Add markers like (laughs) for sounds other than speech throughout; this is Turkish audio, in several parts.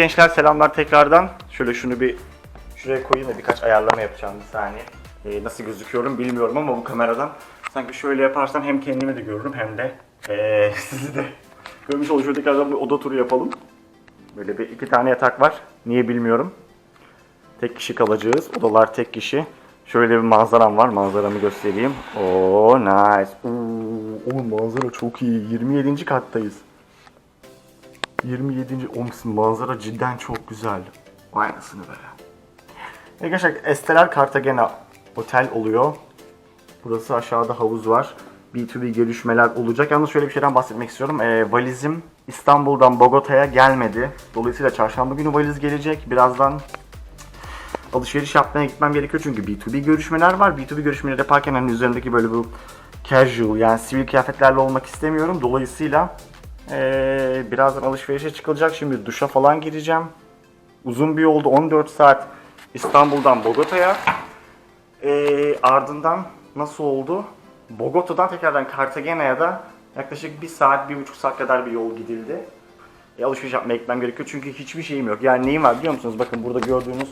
gençler selamlar tekrardan. Şöyle şunu bir şuraya koyayım da birkaç ayarlama yapacağım bir saniye. Ee, nasıl gözüküyorum bilmiyorum ama bu kameradan sanki şöyle yaparsam hem kendimi de görürüm hem de ee, (laughs) sizi de görmüş. Şöyle tekrardan bir oda turu yapalım. Böyle bir iki tane yatak var. Niye bilmiyorum. Tek kişi kalacağız. Odalar tek kişi. Şöyle bir manzaram var. Manzaramı göstereyim. Oo nice. Oo, oğlum manzara çok iyi. 27. kattayız. 27. Oğlum manzara cidden çok güzel. Aynısını be. Arkadaşlar Estelar Cartagena otel oluyor. Burası aşağıda havuz var. B2B görüşmeler olacak. Yalnız şöyle bir şeyden bahsetmek istiyorum. Ee, valizim İstanbul'dan Bogota'ya gelmedi. Dolayısıyla çarşamba günü valiz gelecek. Birazdan alışveriş yapmaya gitmem gerekiyor çünkü B2B görüşmeler var. B2B görüşmeleri yaparken hani üzerimdeki böyle bu casual yani sivil kıyafetlerle olmak istemiyorum. Dolayısıyla ee, birazdan alışverişe çıkılacak. Şimdi duşa falan gireceğim. Uzun bir yoldu 14 saat İstanbul'dan Bogota'ya. Ee, ardından nasıl oldu? Bogota'dan tekrardan Cartagena'ya da yaklaşık 1 saat, 1,5 saat kadar bir yol gidildi. E, alışveriş yapmaya gitmem gerekiyor çünkü hiçbir şeyim yok. Yani neyim var biliyor musunuz? Bakın burada gördüğünüz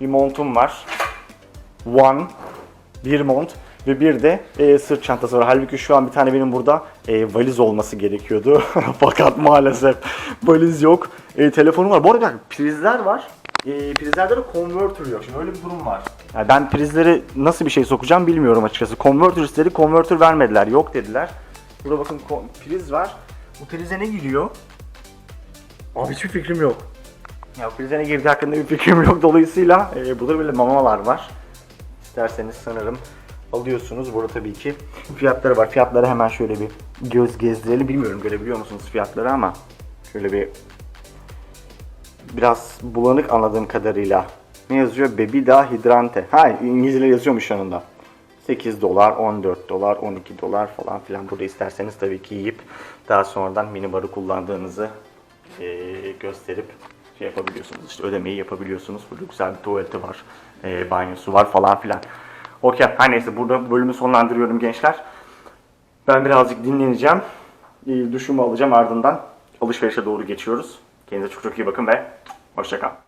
bir montum var. One, bir mont ve bir de e, sırt çantası var. Halbuki şu an bir tane benim burada e, valiz olması gerekiyordu. (laughs) Fakat maalesef valiz yok. E, telefonum var. Bu arada prizler var. E, prizlerde de converter yok. Şimdi öyle bir durum var. Yani ben prizleri nasıl bir şey sokacağım bilmiyorum açıkçası. Converter istedi, converter vermediler. Yok dediler. Burada bakın priz var. Bu prize ne giriyor? Abi hiçbir fikrim yok. Ya prize ne girdiği hakkında bir fikrim yok. Dolayısıyla e, burada böyle mamalar var. İsterseniz sanırım alıyorsunuz. Burada tabii ki fiyatları var. Fiyatları hemen şöyle bir göz gezdirelim. Bilmiyorum görebiliyor musunuz fiyatları ama şöyle bir biraz bulanık anladığım kadarıyla. Ne yazıyor? Bebida hidrante. Ha İngilizce yazıyormuş yanında. 8 dolar, 14 dolar, 12 dolar falan filan. Burada isterseniz tabii ki yiyip daha sonradan minibarı kullandığınızı eee, gösterip şey yapabiliyorsunuz. İşte ödemeyi yapabiliyorsunuz. Burada güzel bir tuvaleti var, eee, banyosu var falan filan. Okey, her neyse burada bölümü sonlandırıyorum gençler. Ben birazcık dinleneceğim. Duşumu alacağım ardından alışverişe doğru geçiyoruz. Kendinize çok çok iyi bakın ve hoşçakalın.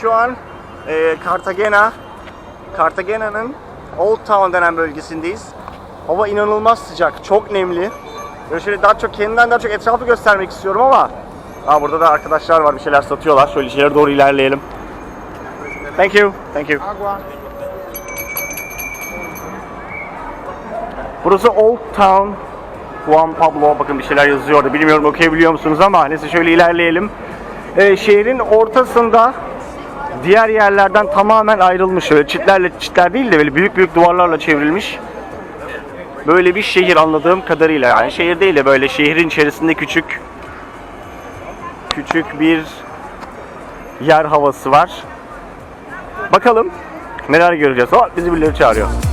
Şu an e, Cartagena, Cartagena'nın Old Town denen bölgesindeyiz. Hava inanılmaz sıcak, çok nemli. Böyle şöyle daha çok kendimden daha çok etrafı göstermek istiyorum ama Aa, burada da arkadaşlar var bir şeyler satıyorlar. Şöyle içeri doğru ilerleyelim. Thank you. Thank you. Burası Old Town Juan Pablo. Bakın bir şeyler yazıyor orada. Bilmiyorum okuyabiliyor musunuz ama neyse şöyle ilerleyelim. Ee, şehrin ortasında diğer yerlerden tamamen ayrılmış. Şöyle çitlerle çitler değil de böyle büyük büyük duvarlarla çevrilmiş. Böyle bir şehir anladığım kadarıyla yani şehir değil de böyle şehrin içerisinde küçük küçük bir yer havası var. Bakalım neler göreceğiz. Oh, bizi birileri çağırıyor.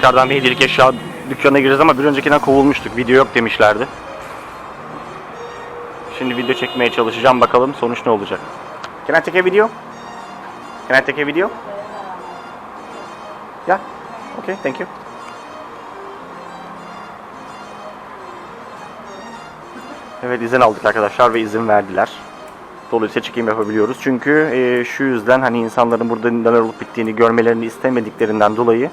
Tekrardan bir hediyelik eşya dükkanına gireceğiz ama bir öncekinden kovulmuştuk. Video yok demişlerdi. Şimdi video çekmeye çalışacağım. Bakalım sonuç ne olacak. Can I take a video? Can I take a video? Yeah. Okay, thank you. Evet izin aldık arkadaşlar ve izin verdiler. Dolayısıyla çekim yapabiliyoruz. Çünkü e, şu yüzden hani insanların burada neler olup bittiğini görmelerini istemediklerinden dolayı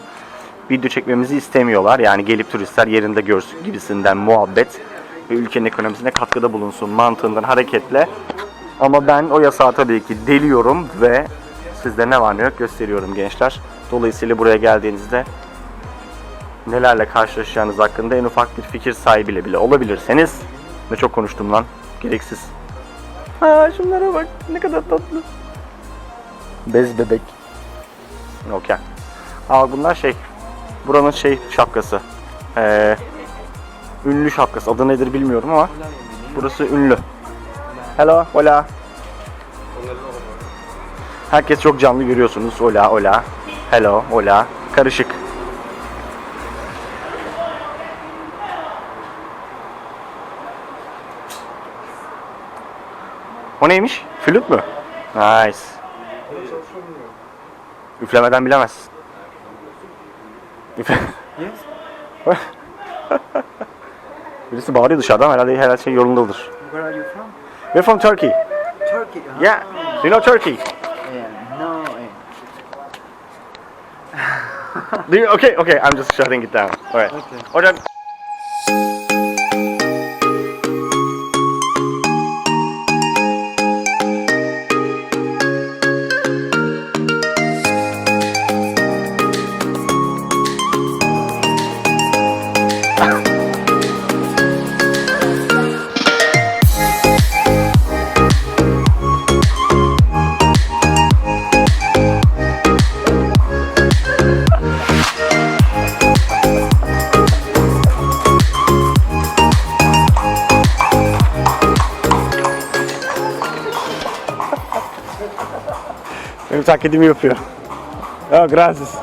video çekmemizi istemiyorlar. Yani gelip turistler yerinde görsün gibisinden muhabbet ve ülkenin ekonomisine katkıda bulunsun mantığından hareketle. Ama ben o yasağı tabii ki deliyorum ve sizde ne var ne yok gösteriyorum gençler. Dolayısıyla buraya geldiğinizde nelerle karşılaşacağınız hakkında en ufak bir fikir sahibi bile olabilirseniz ne çok konuştum lan gereksiz. Ha şunlara bak ne kadar tatlı. Bez bebek. Okey. Aa bunlar şey buranın şey şapkası. Ee, ünlü şapkası. Adı nedir bilmiyorum ama burası ünlü. Hello, hola. Herkes çok canlı görüyorsunuz. Hola, hola. Hello, hola. Karışık. O neymiş? Flüt mü? Nice. Üflemeden bilemezsin. Üfle- (laughs) Birisi bağırıyor dışarıdan herhalde her şey yolundadır. Where are you from? We're from Turkey. Turkey. Ah, Yeah, you know Turkey. Yeah, no. eh. Do you, okay, okay, I'm just shutting it down. Alright. Okay. Hocam benim taklidimi yapıyor. Oh, gracias.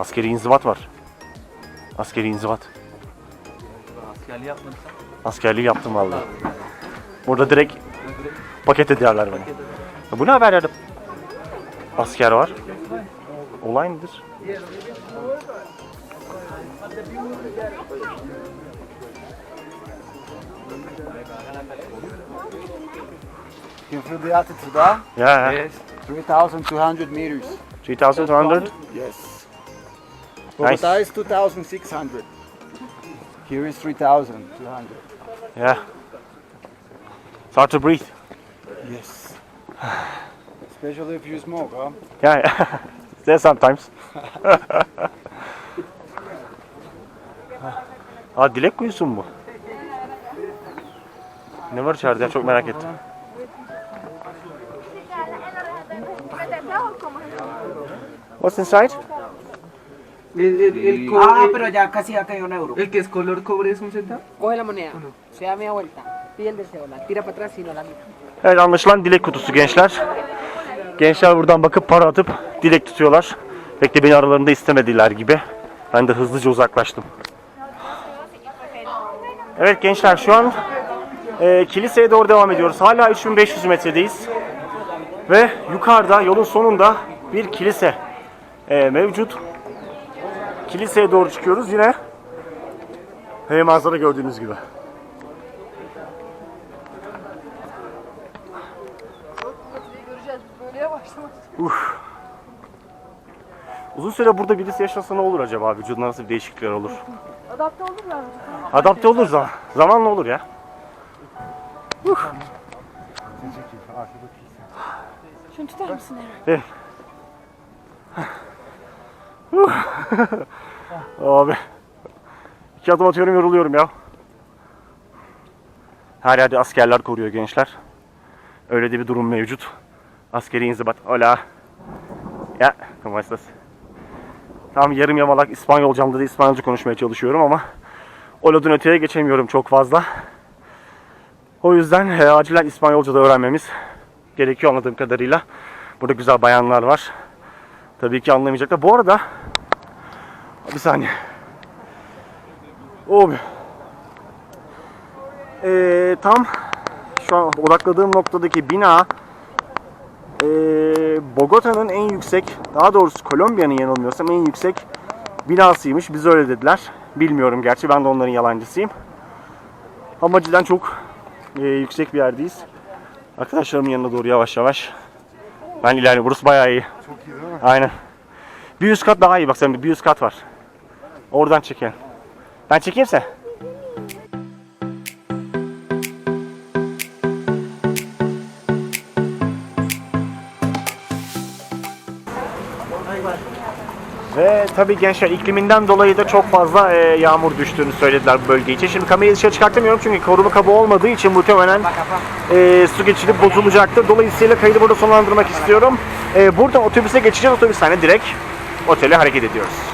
Askeri inzivat var. Askeri inzivat. Askerliği yapmadın sen. Askerliği yaptım vallahi. Burada direkt paket ederler beni. Ya bu ne haber yerde? Asker var. Olay nedir? You feel the altitude, huh? Ya. Yes. 3,200 meters. 3200. Yes. Nice. Bogota is 2,600. Here is 3,200. Yeah. It's hard to breathe. Yes. Especially if you smoke, huh? Yeah. (laughs) there sometimes. (laughs) Aa dilek kuyusu mu? Ne var içeride çok merak ettim. What's inside? El, el, el cobre, Ah, pero ya casi acá hay un euro. el que es color cobre es un centavo. Coge la moneda, se da media vuelta, pide el deseo, la tira para atrás y no la mira. Evet anlaşılan dilek kutusu gençler. Gençler buradan bakıp para atıp dilek tutuyorlar. Pek de beni aralarında istemediler gibi. Ben de hızlıca uzaklaştım. Evet gençler şu an e, kiliseye doğru devam ediyoruz. Hala 3500 metredeyiz. Ve yukarıda yolun sonunda bir kilise e, mevcut. Kiliseye doğru çıkıyoruz yine. E, manzara gördüğünüz gibi. Uzun süre burada birisi yaşasa ne olur acaba? Vücuduna nasıl bir değişiklikler olur? Adapte olurlar. Adapte olur zaman. Zamanla olur ya. Şunu tutar mısın Eren? (laughs) Abi. İki adım atıyorum yoruluyorum ya. Her yerde askerler koruyor gençler. Öyle de bir durum mevcut. Askeri inzibat. Hola. Ya, ¿cómo estás? Tam yarım yamalak İspanyolcamda da İspanyolca konuşmaya çalışıyorum ama Olod'un öteye geçemiyorum çok fazla. O yüzden e, acilen İspanyolca da öğrenmemiz gerekiyor anladığım kadarıyla. Burada güzel bayanlar var. Tabii ki anlamayacaklar. Bu arada bir saniye. O ee, tam şu an odakladığım noktadaki bina ee, Bogota'nın en yüksek, daha doğrusu Kolombiya'nın yanılmıyorsam en yüksek binasıymış. Bize öyle dediler. Bilmiyorum gerçi ben de onların yalancısıyım. Ama cidden çok ee, yüksek bir yerdeyiz. Arkadaşlarımın yanına doğru yavaş yavaş. Ben ilerliyorum. Burası bayağı iyi. Çok iyi değil mi? Aynen. Bir üst kat daha iyi. Bak sen bir üst kat var. Oradan çekelim. Ben çekeyimse. Ve tabii gençler ikliminden dolayı da çok fazla e, yağmur düştüğünü söylediler bu bölge için. Şimdi kamerayı dışarı çıkartamıyorum çünkü koruma kabı olmadığı için muhtemelen e, su geçirip bozulacaktır. Dolayısıyla kaydı burada sonlandırmak istiyorum. E, buradan otobüse geçeceğiz. Otobüs direkt otele hareket ediyoruz.